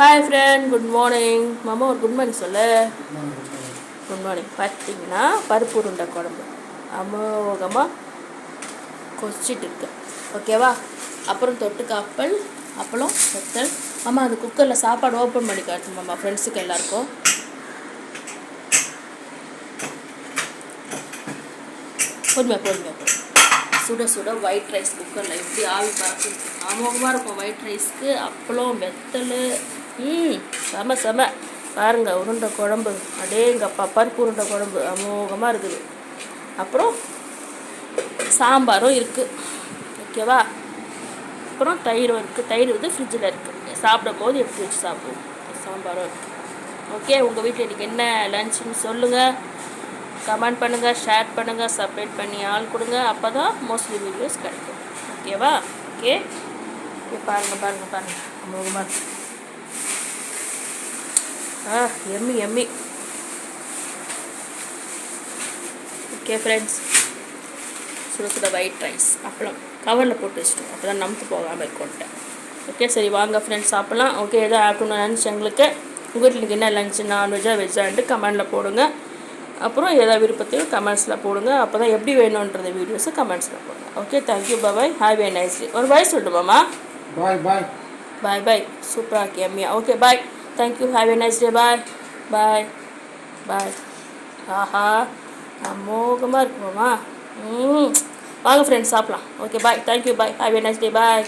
Hi friend good morning மாமா ஒரு good morning சொல்லு. குட் மார்னிங் பார்த்தீங்கன்னா பருப்பு உருண்டை குழம்பு. அமோகமாக கொச்சிட்டு இருக்கு. ஓகேவா அப்புறம் தொட்டுக்கு அப்பல் அப்பளம் வெத்தல். மாமா அது குக்கரில் சாப்பாடு ஓப்பன் பண்ணி காட்டு மாமா ஃப்ரெண்ட்ஸுக்கு எல்லாருக்கும். பொறுமையாக பொறுமையாக பொறுமை சுட சுட ஒயிட் ரைஸ் குக்கரில் எப்படி ஆவி பார்த்து அமோகமாக இருக்கும் ஒயிட் ரைஸ்க்கு அப்பளம் வெத்தல் ம் செம செம. பாருங்கள் உருண்டை குழம்பு. அப்படியே எங்கள் அப்பா பருப்பு உருண்டை குழம்பு. அமோகமாக இருக்குது. அப்புறம் சாம்பாரும் இருக்குது ஓகேவா? அப்புறம் தயிரும் இருக்குது தயிர் வந்து ஃப்ரிட்ஜில் இருக்குது சாப்பிடும் போது எடுத்து வச்சு சாப்பிடுவோம். சாம்பாரும் இருக்குது ஓகே உங்கள் வீட்டில் இன்றைக்கி என்ன லஞ்சுன்னு சொல்லுங்கள் கமெண்ட் பண்ணுங்கள் ஷேர் பண்ணுங்கள் சப்ரேட் பண்ணி ஆள் கொடுங்க. அப்போ தான் மோஸ்ட்லி வீடியோஸ் கிடைக்கும். ஓகேவா? ஓகே? ஓகே பாருங்கள் பாருங்கள் பாருங்கள் அமோகமாக இருக்குது ஆ எம்மி எம்மி. ஓகே ஃப்ரெண்ட்ஸ் சுட சுட ஒயிட் ரைஸ் அப்பளம். கவரில் போட்டு வச்சுட்டோம். அப்போ தான் நமுத்து போகாமல் இருக்கும்ட்டேன் ஓகே சரி வாங்க ஃப்ரெண்ட்ஸ் சாப்பிட்லாம். ஓகே ஏதோ ஆஃப்டர்நூன் லஞ்ச் எங்களுக்கு. உங்கள் வீட்டில் என்ன லஞ்ச் நான்வெஜ்ஜாக வெஜ்ஜான்ட்டு கமெண்டில் போடுங்க. அப்புறம் ஏதாவது விருப்பத்தையும் கமெண்ட்ஸில் போடுங்க. அப்போ தான் எப்படி வேணுன்றத வீடியோஸை கமெண்ட்ஸில் போடுங்க. Okay thank you bye have a nice ஒரு பாய் சொல்லட்டுமாம்மா பாய் பாய் பாய் பாய் சூப்பராக இருக்கே அம்மியா okay bye thank you have a nice day bye bye bye ஆஹா அமோகமாக இருக்குமாம்மா ம். வாங்க ஃப்ரெண்ட்ஸ் சாப்பிட்லாம். Okay bye thank you bye have a nice day bye